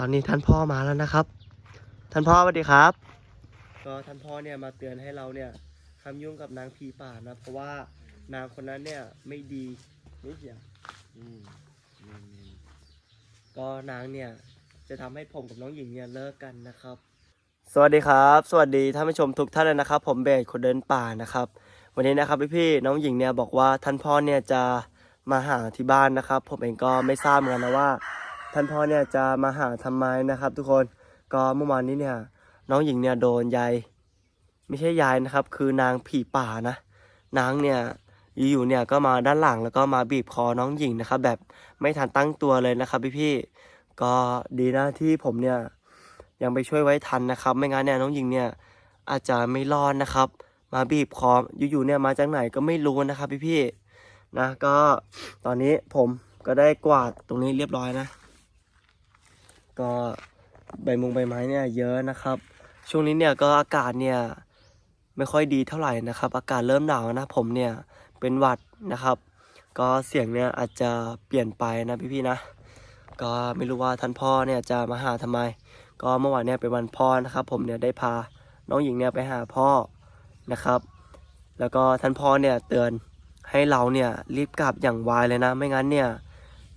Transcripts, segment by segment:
ตอนนี้ท่านพ่อมาแล้วนะครับ ท่านพ่อสวัสดีครับ ก็ท่านพ่อเนี่ยมาเตือนให้เราเนี่ยห้ามยุ่งกับนางผีป่านะ เพราะว่านางคนนั้นเนี่ยไม่ดีไม่เสียอืมแม่นก็นางเนี่ยจะทำให้ผมกับน้องหญิงเนี่ยเลิกกันนะครับ สวัสดีครับ สวัสดีท่านผู้ชมทุกท่านเลยนะครับ ผมเบสคนเดินป่านะครับ วันนี้นะครับพี่ๆน้องหญิงเนี่ยบอกว่าท่านพ่อเนี่ยจะมาหาที่บ้านนะครับ ผมเองก็ไม่ทราบเหมือนกันนะว่า ท่านพ่อเนี่ยจะมาหาทำไมนะครับ ทุกคนก็เมื่อวานนี้เนี่ย น้องหญิงเนี่ยโดนยายไม่ใช่ยายนะครับ คือนางผีป่านะ นางเนี่ยอยู่ๆเนี่ยก็มาด้านหลังแล้วก็มาบีบคอน้องหญิงนะครับ แบบไม่ทันตั้งตัวเลยนะครับพี่ๆก็ดีนะที่ผมเนี่ยยังไปช่วยไว้ทันนะครับ ไม่งั้นเนี่ยน้องหญิงเนี่ยอาจจะไม่รอดนะครับ มาบีบคออยู่ๆเนี่ยมาจากไหนก็ไม่รู้นะครับพี่ๆนะก็ตอนนี้ผมก็ได้กวาดตรงนี้เรียบร้อยนะ ก็ใบมงใบไม้เนี่ยเยอะนะครับ ช่วงนี้เนี่ยก็อากาศเนี่ยไม่ค่อยดีเท่าไหร่นะครับ อากาศเริ่มหนาวนะผมเนี่ยเป็นหวัดนะครับ ก็เสียงเนี่ยอาจจะเปลี่ยนไปนะพี่ๆนะ ก็ไม่รู้ว่าท่านพ่อเนี่ยจะมาหาทำไม ก็เมื่อวานเนี่ยเป็นวันพ่อนะครับ ผมเนี่ยได้พาน้องหญิงเนี่ยไปหาพ่อนะครับ แล้วก็ท่านพ่อเนี่ยเตือนให้เราเนี่ยรีบกลับอย่างไวเลยนะ ไม่งั้นเนี่ย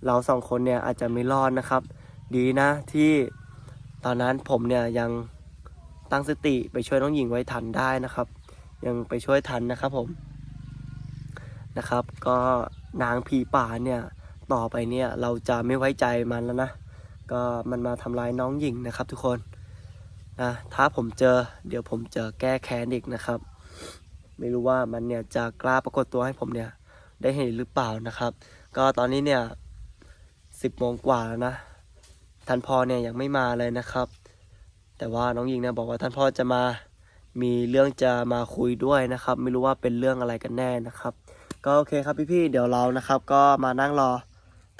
เราสองคนเนี่ยอาจจะไม่รอดนะครับ ดีนะที่ตอนนั้นผมเนี่ยยังตั้งสติไปช่วยน้องหญิงไว้ทันได้นะครับ ยังไปช่วยทันนะครับผมนะครับ ก็นางผีป่าเนี่ยต่อไปเนี่ยเราจะไม่ไว้ใจมันแล้วนะก็มันมาทำร้ายน้องหญิงนะครับ ทุกคนนะถ้าผมเจอเดี๋ยวผมจะแก้แค้นอีกนะครับ ไม่รู้ว่ามันเนี่ยจะกล้าปรากฏตัวให้ผมเนี่ยได้เห็นหรือเปล่านะครับ ก็ตอนนี้เนี่ยสิบโมงกว่าแล้วนะ ท่านพ่อเนี่ยยังไม่มาเลยนะครับ แต่ว่าน้องหญิงเนี่ยบอกว่าท่านพ่อจะมามีเรื่องจะมาคุยด้วยนะครับ ไม่รู้ว่าเป็นเรื่องอะไรกันแน่นะครับ ก็โอเคครับพี่ๆเดี๋ยวเรานะครับ ก็มานั่งรอ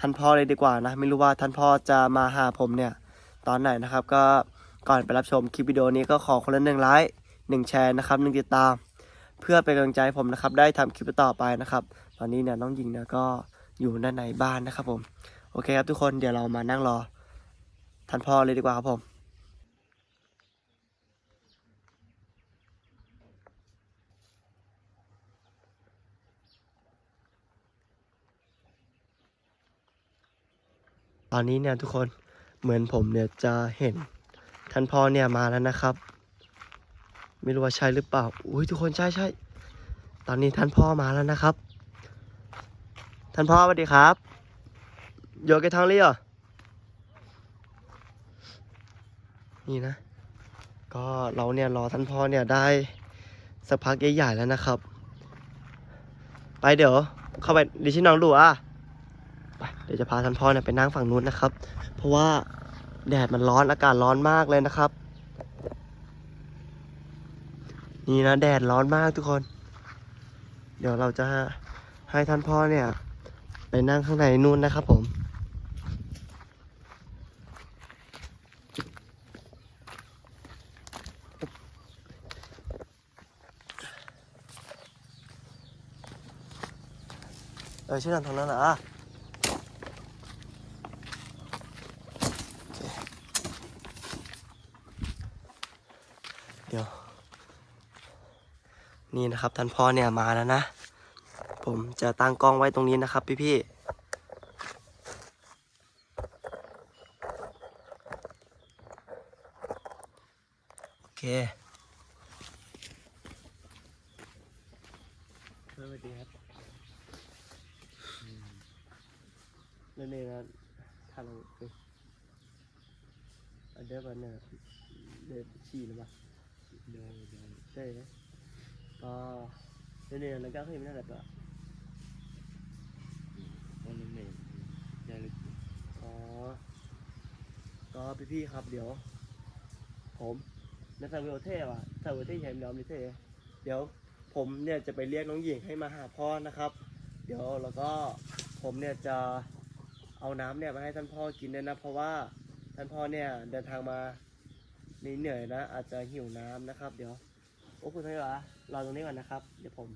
ท่านพ่อเลยดีกว่านะ ไม่รู้ว่าท่านพ่อจะมาหาผมเนี่ย ตอนไหนนะครับ ก็ก่อนไปรับชมคลิปวิดีโอนี้ก็ขอคนละหนึ่งไลค์หนึ่งแชร์นะครับหนึ่งติดตาม เพื่อเป็นกำลังใจผมนะครับ ได้ทำคลิปต่อไปนะครับ ตอนนี้เนี่ยน้องหญิงเนี่ยก็อยู่ด้านในบ้านนะครับผม โอเคครับทุกคนเดี๋ยวเรามานั่งรอ ท่านพ่อเลยดีกว่าครับผมตอนนี้เนี่ยทุกคนเหมือนผมเนี่ยจะเห็นท่านพ่อเนี่ยมาแล้วนะครับ ไม่รู้ว่าใช่หรือเปล่าอุ้ยทุกคนใช่ใช่ตอนนี้ท่านพ่อมาแล้วนะครับ ท่านพ่อสวัสดีครับโยกกันทางเลยเหรอ นี่นะ ก็เราเนี่ยรอท่านพ่อเนี่ยได้สักพักใหญ่ๆแล้วนะครับ ไปเดี๋ยวเข้าไปดิชิน้องดูอะไปเดี๋ยวจะพาท่านพ่อเนี่ยไปนั่งฝั่งนู้นนะครับ เพราะว่าแดดมันร้อนอากาศร้อนมากเลยนะครับ นี่นะแดดร้อนมากทุกคน เดี๋ยวเราจะให้ท่านพ่อเนี่ย ไปนั่งข้างในนู้นนะครับผม ออชื่อนันทางนั้นเหรออะเเดี๋ยว นี่นะครับท่านพ่อเนี่ยมาแล้วนะ ผมจะตั้งกล้องไว้ตรงนี้นะครับพี่ๆโอเค สวัสดีครับ นั่นเองนะทางไปอันเดอร์บันเนี่ยเดฟชีหรือเปล่า เดินเดิน ใช่ไหมก็ นั่นเองแล้วก็เคยไม่ได้แบบว่าวันนั้นเนี่ยยายลึกอ๋อ ก็พี่ๆครับเดี๋ยว ผมในซาเวลเท่ว่ะซาเวลเท่ใหญ่ยอมดิเท่เดี๋ยวผมเนี่ยจะไปเรียกน้องหญิงให้มาหาพ่อนะครับ เดี๋ยวแล้วก็ผมเนี่ยจะเอาน้ำเนี่ยมาให้ท่านพ่อกินด้วยนะ เพราะว่าท่านพ่อเนี่ยเดินทางมาเหนื่อยๆนะ อาจจะหิวน้ำนะครับ เดี๋ยว โอ้คุณพี่วะรอตรงนี้ก่อนนะครับ เดี๋ยวผม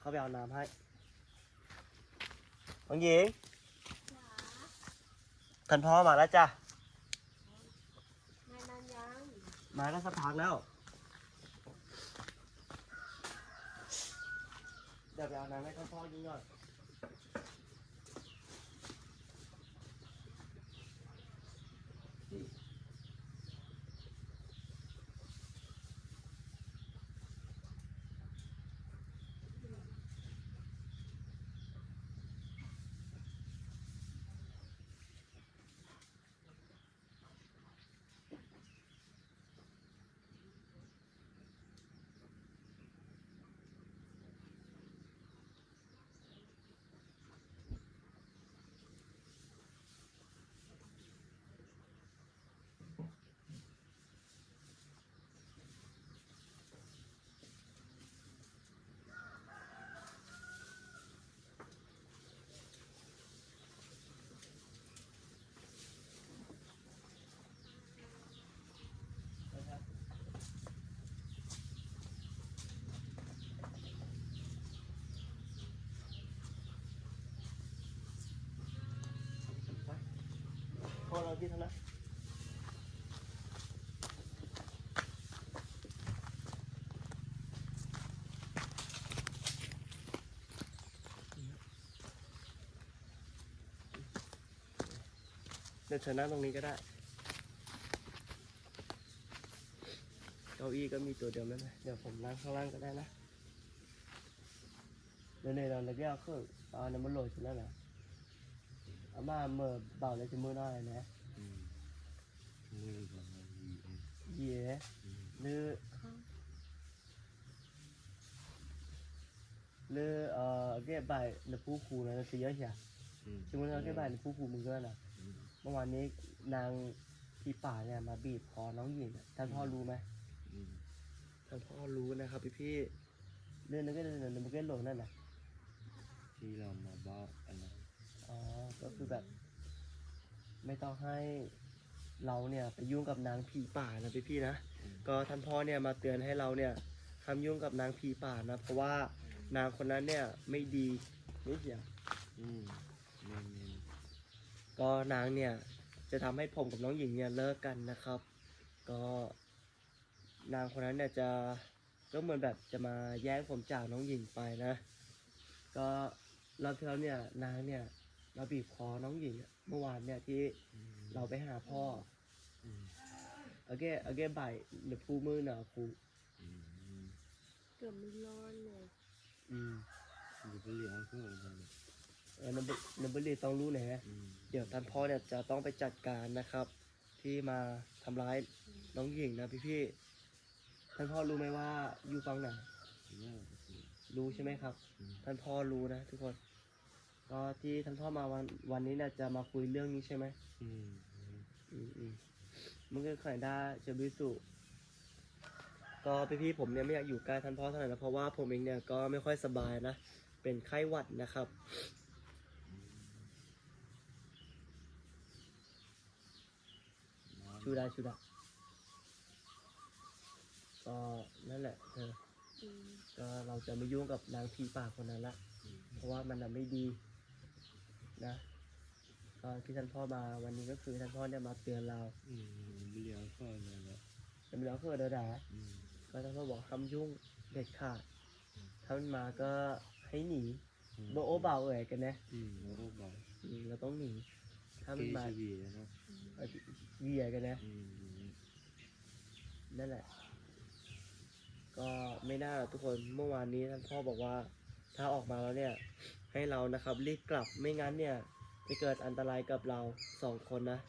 เข้าไปเอาน้ำให้น้องหญิงทันพ่อมาแล้วจ้ะ ไม่นานยังมาแล้วสักพักแล้ว เดี๋ยวไปเอาน้ำให้ทันพ่อยิงก่อน พ่อเราที่ทางนั้นเดี๋ยวเธอนั่งตรงนี้ก็ได้ เก้าอี้ก็มีตัวเดียวนั่นนะ เดี๋ยวผมนั่งข้างล่างก็ได้นะ เดี๋ยวในเราเลี้ยงขึ้นเอาน้ำมันโรยชุดนั่นนะ อามาเมื่อเบาเลยจะมือหน้อยนะอืมมือก่อนนะยีเอ็นเย่หรือหรือเอ่อเก็บใบในผู้ครูนะจะเยอะใช่อืมชิมเราเก็บใบในผู้ครูมึงก็นะอืมเมื่อวานนี้นางพี่ป่าเนี่ยมาบีบคอน้องหญิงอะท่านพ่อรู้ไหมอืมท่านพ่อรู้นะครับพี่พี่ๆเรื่องนั้นก็เรื่องนั้นมันก็หลงนั่นแหละที่เรามาบอกอันนั้น อ๋อ ก็คือแบบ ไม่ต้องให้เราเนี่ยไปยุ่งกับนางผีป่านะพี่พี่ๆนะอืมก็ท่านพ่อเนี่ยมาเตือนให้เราเนี่ยห้ามยุ่งกับนางผีป่านะ เพราะว่านางคนนั้นเนี่ยไม่ดีไม่เสีย อืมเมนเมนก็นางเนี่ยจะทำให้ผมกับน้องหญิงเนี่ยเลิกกันนะครับ ก็นางคนนั้นเนี่ยจะก็เหมือนแบบจะมาแย่งผมจากน้องหญิงไปนะ ก็รอบที่แล้วเนี่ยนางเนี่ย มาบีบคอน้องหญิงอะเมื่อวานเนี่ยที่อืมเราไปหาพ่ออืมโอเคโอเคบ่ายเดี๋ยวพูมือหน่ะครูอืมเกือบไม่ร้อนเลยอืมเดี๋ยวไปเลี้ยงเพื่อนกันนะเออนับนับรีต้องรู้แหนะอืม เดี๋ยวท่านพ่อเนี่ยจะต้องไปจัดการนะครับ ที่มาทำร้ายน้องหญิงนะพี่พี่ๆท่านพ่อรู้ไหมว่าอยู่ฝั่งไหนเนี่ยสิรู้ใช่ไหมครับอืมท่านพ่อรู้นะทุกคน ก็ที่ท่านพ่อมาวันวันนี้เนี่ยจะมาคุยเรื่องนี้ใช่ไหมอืมอืมอืมอืมมันก็ขายได้จะบิสุก็พี่พี่ๆผมเนี่ยไม่อยากอยู่ใกล้ท่านพ่อเท่าไหร่นะเพราะว่าผมเองเนี่ยก็ไม่ค่อยสบายนะเป็นไข้หวัดนะครับน้ำชูดาชูดาก็นั่นแหละเธออืมก็เราจะไม่ยุ่งกับนางผีป่าคนนั้นละอืมเพราะว่ามันน่ะไม่ดี นะก็ที่ท่านพ่อมาวันนี้ก็คือท่านพ่อเนี่ยมาเตือนเราอืมไปเลี้ยงเพื่อนกันนะแต่ไม่แล้วคือเดาดาอืมก็ท่านพ่อบอกห้ามยุ่งเด็ดขาดถ้ามันมาก็ให้หนีโบโอเบาเอ่ยกันนะอืมแล้วก็บอกอืมเราต้องหนีถ้ามันที่มาชีวีนะเอาเหยียกันนะ อืมนั่นแหละ ก็ไม่น่าหรอกทุกคนเมื่อวานนี้ท่านพ่อบอกว่า ถ้าออกมาแล้วเนี่ย ให้เรานะครับรีบกลับไม่งั้นเนี่ยจะเกิดอันตรายกับเราสองคนนะ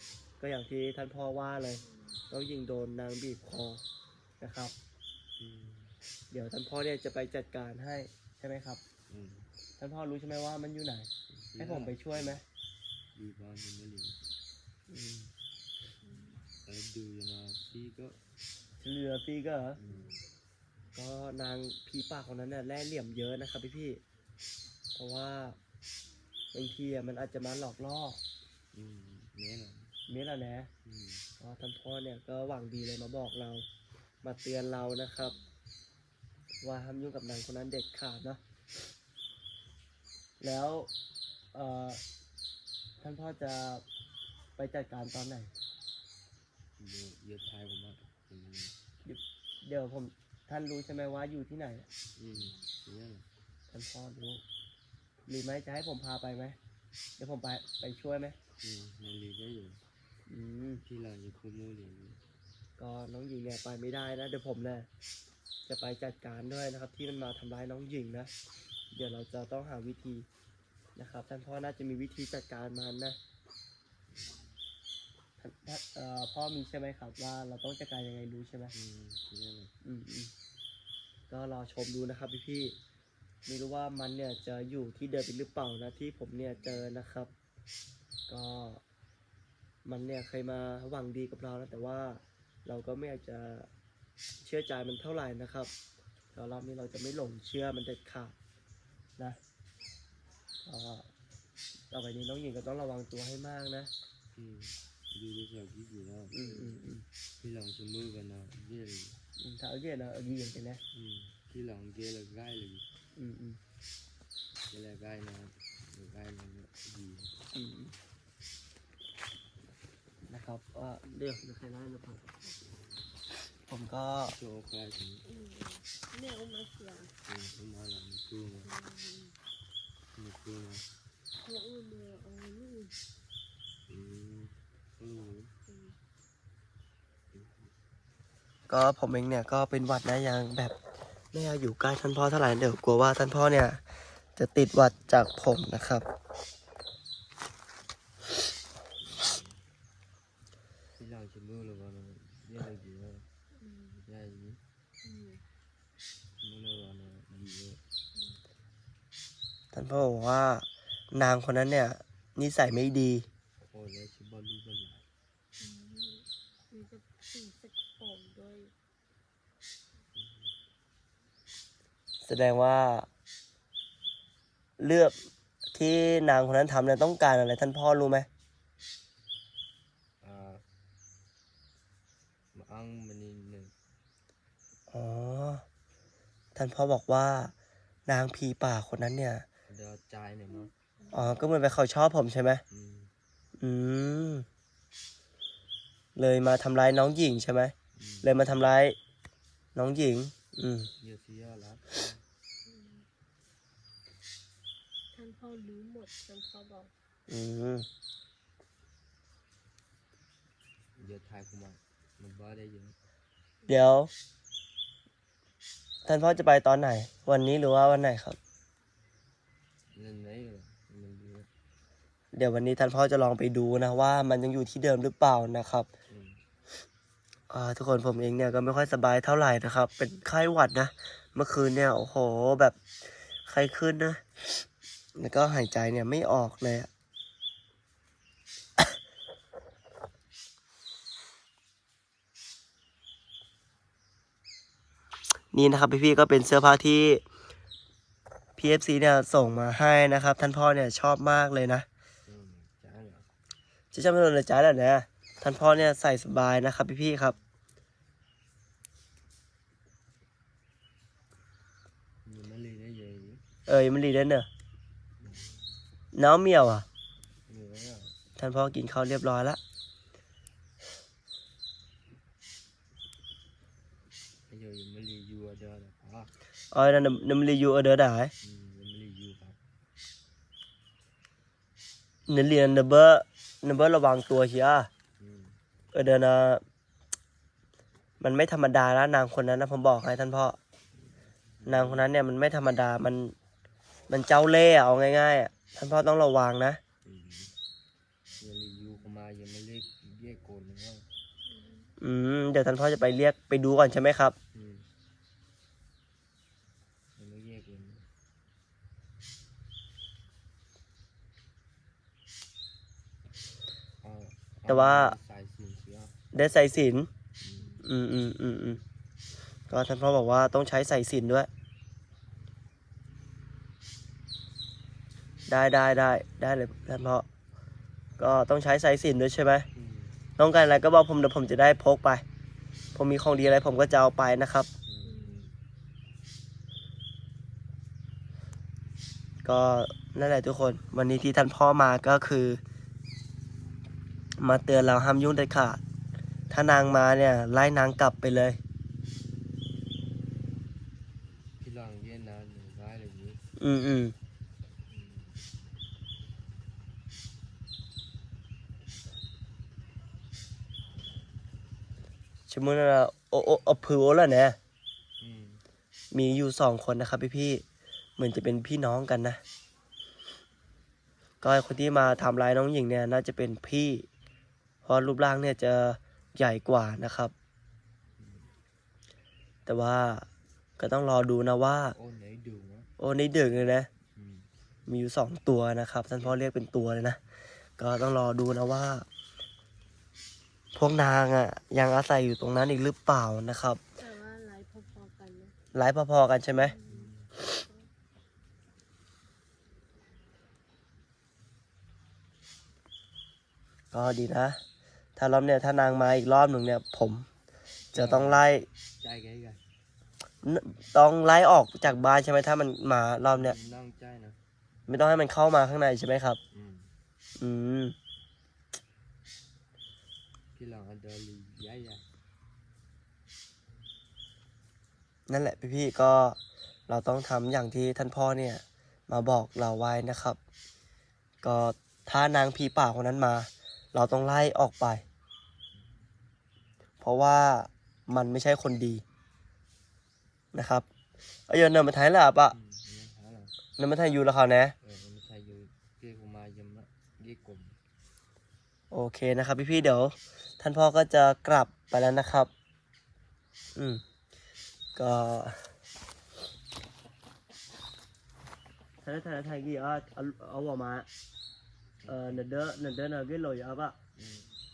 ก็อย่างที่ท่านพ่อว่าเลยต้องยิงโดนนางบีบคอนะครับอืมเดี๋ยวท่านพ่อเนี่ยจะไปจัดการให้ใช่ไหมครับอืมท่านพ่อรู้ใช่ไหมว่ามันอยู่ไหน ให้ผมไปช่วยไหมดีบ้านยังไม่หลีอืมแล้วดูยังไงพี่ก็เรือพี่ก็เหรออืม ก็นางผีปากคนนั้นเนี่ยแร่เหลี่ยมเยอะนะครับพี่พี่ๆเพราะว่าบางทีอะมันอาจจะมาหลอกล่ออืมแน่นอนนี่แหละนะอืมก็ท่านพ่อเนี่ยก็หวังดีเลยมาบอกเรา มาเตือนเรานะครับ ว่าห้ามยุ่งกับนางคนนั้นเด็ดขาดเนาะแล้วเอ่อท่านพ่อจะไปจัดการตอนไหน เดี๋ยวเยอะทายผมว่าเป็นเดี๋ยวผม ท่านรู้ใช่ไหมว่าอยู่ที่ไหนอืมเนี่ยท่านพ่อรู้หรือไม่จะให้ผมพาไปไหมเดี๋ยวผมไปไปช่วยไหมอืมมันรีได้อยู่อืมที่เราอยู่คู่มือเรียนก็น้องหญิงเนี่ยไปไม่ได้นะเดี๋ยวผมเนี่ยจะไปจัดการด้วยนะครับ ที่มันมาทำร้ายน้องหญิงนะเดี๋ยวเราจะต้องหาวิธีนะครับท่านพ่อน่าจะมีวิธีจัดการมันนะท่านท่าน เอ่อพ่อมีใช่ไหมครับ ว่าเราต้องจัดการยังไงรู้ใช่ไหมอืมเนี่ยอืมอืมก็รอชมดูนะครับพี่พี่ๆไม่รู้ว่ามันเนี่ยจะอยู่ที่เดิมอีกหรือเปล่านะที่ผมเนี่ยเจอนะครับ ก็ มันเนี่ยเคยมาหวังดีกับเรานะแต่ว่าเราก็ไม่อยากจะเชื่อใจมันเท่าไหร่นะครับก็รอบนี้เราจะไม่หลงเชื่อมันเด็ดขาดนะก็ต่อไปนี้น้องหญิงก็ต้องระวังตัวให้มากนะ อืม ดูดูจากที่อยู่แล้วอืมอืมอืมที่หลังจะมือกันนะเยี่ยเลยอืมถ้าเอาเย็นนะเอาเย็นกันนะอืมที่หลังเกลใกล้เลยอืมอืมเกลใกล้นะใกล้นะดีอืมนะครับว่าเรื่องจะใครได้นะครับผมก็โชว์ใกล้ถึงอืมเนี่ยเอามาเสียอืมเข้ามาหลังตู้นะอืมมีตู้นะเขาเอามาเอานี่อืมก็รู้อืม ก็ผมเองเนี่ยก็เป็นหวัดนะยังแบบไม่อยากอยู่ใกล้ท่านพ่อเท่าไหร่เดี๋ยวกลัวว่าท่านพ่อเนี่ย จะติดหวัดจากผมนะครับที่หลังจะมือเลยวันนะเยี่ยเลยดีนะอืมใหญ่ดีอืมมือเลยวันนะดีเลยท่านพ่อบอกว่านางคนนั้นเนี่ยนิสัยไม่ดี โอ้ยแล้วชิบอลลูบอลหลาย อืมมีจะสีสกปรกด้วย แสดงว่า เลือกที่นางคนนั้นทำเนี่ยต้องการอะไรท่านพ่อรู้ไหมอ่ามาอังมันนี่หนึ่งอ๋อ ท่านพ่อบอกว่า นางผีป่าคนนั้นเนี่ยเดี๋ยวจ่ายหน่อยมั้งอ๋อ ก็เหมือนไปเขาชอบผมใช่ไหมอืมอืม เลยมาทำร้ายน้องหญิงใช่ไหม อืมเลยมาทำร้ายน้องหญิง อืม เยอะเสียแล้ว อืมท่านพ่อ รู้หมดท่านพ่อบอกอืมเยอะทายกูมามันบ้าได้เยอะเดี๋ยว ท่านพ่อจะไปตอนไหน วันนี้หรือว่าวันไหนครับเล่นไหนเหรอมันเยอะเดี๋ยววันนี้ท่านพ่อจะลองไปดูนะว่า มันยังอยู่ที่เดิมหรือเปล่านะครับอืมอ่าทุกคนผมเองเนี่ยก็ไม่ค่อยสบายเท่าไหร่นะครับ เป็นไข้หวัดนะ เมื่อคืนเนี่ยโอ้โหแบบไข้ขึ้นนะ แล้วก็หายใจเนี่ยไม่ออกเลยอะนี่นะครับพี่ๆก็เป็นเสื้อผ้าที่ PFC เนี่ยส่งมาให้นะครับ ท่านพ่อเนี่ยชอบมากเลยนะอืมจ่ายเหรอจะจำเป็นเลยจ้าแล้วนะท่านพ่อเนี่ยใส่สบายนะครับพี่ๆครับมันไม่เลยได้เยอะอยู่เอ้ยมันรีเดนเนอะ น้องเมียวอะเหนื่อยอะท่านพ่อกินข้าวเรียบร้อยแล้วไอ้เยอะยังไม่รีอยู่อะเดี๋ยวนะอะเอ้ยนั่นน้ำรีอยู่เออเดอได้อืมยังไม่รีอยู่ครับเนื้อเรียนเนเบอร์เนเบอร์ระวังตัวเฮียอืมเออเดอนะมันไม่ธรรมดาแล้วนางคนนั้นนะผมบอกให้ท่านพ่อนางคนนั้นเนี่ยมันไม่ธรรมดามัน มันเจ้าเล่ห์อะเอาง่ายๆอะท่านพ่อต้องระวังนะอืมยังรีอยู่เขามายังไม่เรียกเรียกโกนเลยว่าอืมเดี๋ยวท่านพ่อจะไปเรียกไปดูก่อนใช่ไหมครับ อืมยังไม่เรียกเลยเอเอแต่ว่า สายสีเสียได้ใส่สินอืมอืมอืมอืมอืมก็ท่านพ่อบอกว่าต้องใช้ใส่สินด้วย ได้ได้ได้ได้เลยท่านพ่อก็ต้องใช้สายสินด้วยใช่ไหมต้องการอะไรก็บอกผมเดี๋ยวผมจะได้พกไป ผมมีของดีอะไรผมก็จะเอาไปนะครับ ก็นั่นแหละทุกคน วันนี้ที่ท่านพ่อมาก็คือ มาเตือนเราห้ามยุ่งเด็ดขาด ถ้านางมาเนี่ยไล่นางกลับไปเลยอืมอืม ชมุนอะโอโอโอพือโอละเนี่ยอืมมีอยู่สองคนนะครับพี่พี่ๆเหมือนจะเป็นพี่น้องกันนะ ก็ไอ้คนที่มาทำร้ายน้องหญิงเนี่ยน่าจะเป็นพี่ เพราะรูปร่างเนี่ยจะใหญ่กว่านะครับ แต่ว่าก็ต้องรอดูนะว่า โอ้ไหนดูวะโอ้ในดึกเลยนะอืมมีอยู่สองตัวนะครับ ท่านพ่อเรียกเป็นตัวเลยนะ ก็ต้องรอดูนะว่า พวกนางอะ่ะ ยังอาศัยอยู่ตรงนั้นอีกหรือเปล่านะครับแต่ว่าไลฟ์พอๆกันนะไลฟ์พอๆกันใช่ไหมก็ดีนะ ถ้ารอบเนี่ยถ้านางมาอีกรอบหนึ่งเนี่ย ผม จะต้องไล่ใจไกลกันต้องไล่ออกจากบ้านใช่ไหมถ้ามันมารอบเนี่ย นั่งใจนะไม่ต้องให้มันเข้ามาข้างในใช่ไหมครับ อืม อืม พี่หลังอันเดอร์ลีใหญ่ใหญ่นั่นแหละพี่ๆก็เราต้องทำอย่างที่ท่านพ่อเนี่ย มาบอกเราไว้นะครับ ก็ถ้านางผีป่าคนนั้นมา เราต้องไล่ออกไป เพราะว่ามันไม่ใช่คนดีนะครับเอาเยนเนินมาไทยแล้วปะอืมยังหาหลังเนินมาไทยอยู่แล้วเขานะ เออมันไม่ใช่อยู่เรียกมายังมะเรียกกลม โอเคนะครับพี่ๆเดี๋ยว ท่านพ่อก็จะกลับไปแล้วนะครับ อืม ก็ไทยไทยไทยกี่อะเอาเอาออกมาเออเนเดอร์เนเดอร์เนเกโลยอะปะ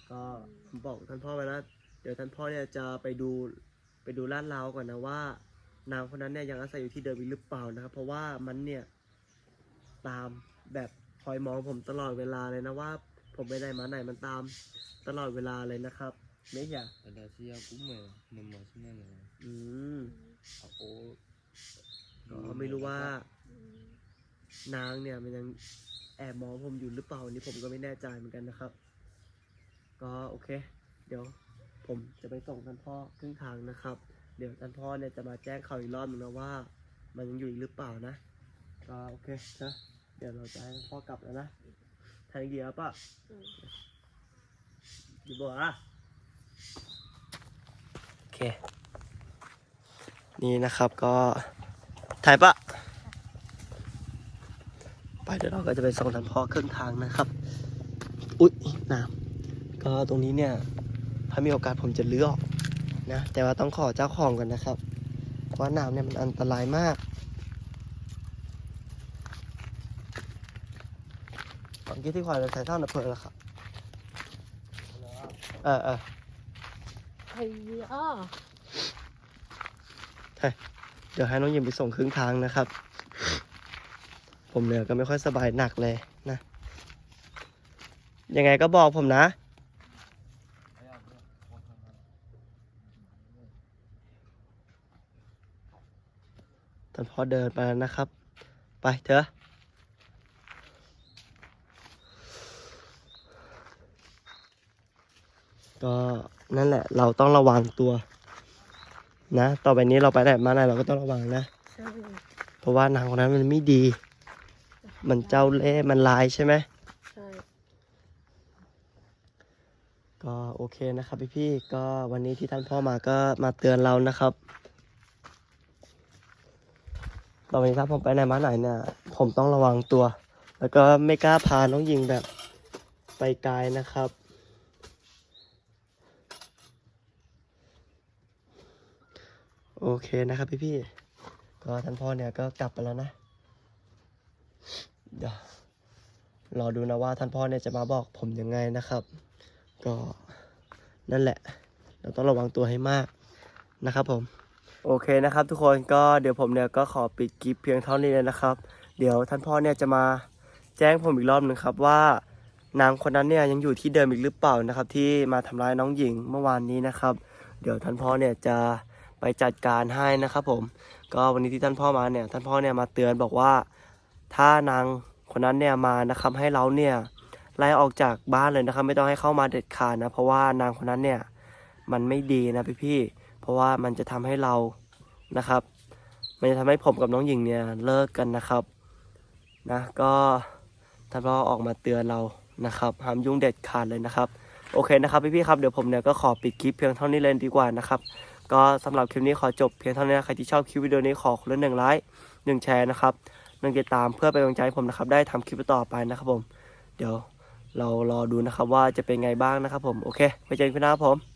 ก็ผมบอกท่านพ่อไปแล้วเดี๋ยวท่านพ่อเนี่ยจะไปดูไปดูลาดราก่อนนะว่านางคนนั้นเนี่ยยังอาศัยอยู่ที่เดิมอีหรือเปล่านะครับ เพราะว่ามันเนี่ยตามแบบคอยมองผมตลอดเวลาเลยนะว่า ผมไปไหนมาไหนมันตาม ตลอดเวลาเลยนะครับไม่ใช่อันเดอร์เซียกุ้งเหมือนเหมือนหมอใช่ไหมเลยอืมเอาโอ้ก็ไม่รู้ว่าอืมนางเนี่ยมันยังแอบมองผมอยู่หรือเปล่าอันนี่ผมก็ไม่แน่ใจเหมือนกันนะครับ ก็โอเค เดี๋ยว ผมจะไปส่งท่านพ่อครึ่งทางนะครับ เดี๋ยวท่านพ่อเนี่ยจะมาแจ้งข่าวอีกรอบหนึงนะว่า มันยังอยู่อีกหรือเปล่านะ ก็โอเคนะเดี๋ยวเราจะให้ท่านพ่อกลับแล้วนะ ทางเดียวปะอืมอยู่บ่อะโอเค นี่นะครับก็ถ่ายปะไปเดี๋ยวเราก็จะไปส่งท่านพ่อครึ่งทางนะครับ อุ๊ยน้ำก็ตรงนี้เนี่ย ถ้ามีโอกาสผมจะเลื้อออกนะ แต่ว่าต้องขอเจ้าของกันนะครับเพราะว่าน้ำเนี่ยมันอันตรายมาก ตอนกี้ที่ควายเราใช้เท่านับเพลิงแล้วครับเออเออไอ้อ้อเดี๋ยวให้น้องยิมไปส่งครึ่งทางนะครับ ผมเนี่ยก็ไม่ค่อยสบายหนักเลยนะ ยังไงก็บอกผมนะท่านพ่อเดินไปแล้วนะครับ ไปเถอะ ก็นั่นแหละ เราต้องระวังตัว นะ ต่อไปนี้เราไปไหนมาไหนเราก็ต้องระวังนะ ใช่เพราะว่านางคนนั้นมันไม่ดี มันเจ้าเล่ห์มันลายใช่ไหม ใช่ก็โอเคนะครับพี่พี่ก็วันนี้ที่ท่านพ่อมาก็มาเตือนเรานะครับต่อไปนี้ถ้าผมไปไหนมาไหนเนี่ย ผมต้องระวังตัว แล้วก็ไม่กล้าพาน้องยิงแบบไปไกลนะครับ โอเคนะครับพี่พี่ก็ท่านพ่อเนี่ยก็กลับไปแล้วนะ เดี๋ยวรอดูนะว่าท่านพ่อเนี่ยจะมาบอกผมยังไงนะครับ ก็นั่นแหละ เราต้องระวังตัวให้มากนะครับผม โอเคนะครับ ทุกคนก็เดี๋ยวผมเนี่ยก็ขอปิดคลิปเพียงเท่านี้เลยนะครับ เดี๋ยวท่านพ่อเนี่ยจะมาแจ้งผมอีกรอบหนึ่งครับว่านางคนนั้นเนี่ยยังอยู่ที่เดิมอีกหรือเปล่านะครับ ที่มาทำร้ายน้องหญิงเมื่อวานนี้นะครับ เดี๋ยวท่านพ่อเนี่ยจะ ไปจัดการให้นะครับผม ก็วันนี้ที่ท่านพ่อมาเนี่ยท่านพ่อเนี่ยมาเตือนบอกว่า ถ้านางคนนั้นเนี่ยมานะครับให้เราเนี่ยไล่ออกจากบ้านเลยนะครับ ไม่ต้องให้เข้ามาเด็ดขาดนะเพราะว่านางคนนั้นเนี่ยมันไม่ดีนะพี่ๆเพราะว่ามันจะทำให้เรานะครับ มันจะทำให้ผมกับน้องหญิงเนี่ยเลิกกันนะครับนะก็ท่านพ่อออกมาเตือนเรานะครับห้ามยุ่งเด็ดขาดเลยนะครับ โอเคนะครับพี่ๆครับเดี๋ยวผมเนี่ยก็ขอปิดคลิปเพียงเท่านี้เลยดีกว่านะครับ ก็สำหรับคลิปนี้ขอจบเพียงเท่านี้นะใครที่ชอบคลิปวิดีโอนี้ขอคนละหนึ่งไลค์หนึ่งแชร์นะครับหนึ่งติดตามเพื่อเป็นกำลังใจให้ผมนะครับ ได้ทำคลิปต่อไปนะครับผม เดี๋ยวเรารอดูนะครับว่าจะเป็นไงบ้างนะครับผม โอเค ไปเจอกันพี่หน้าครับผม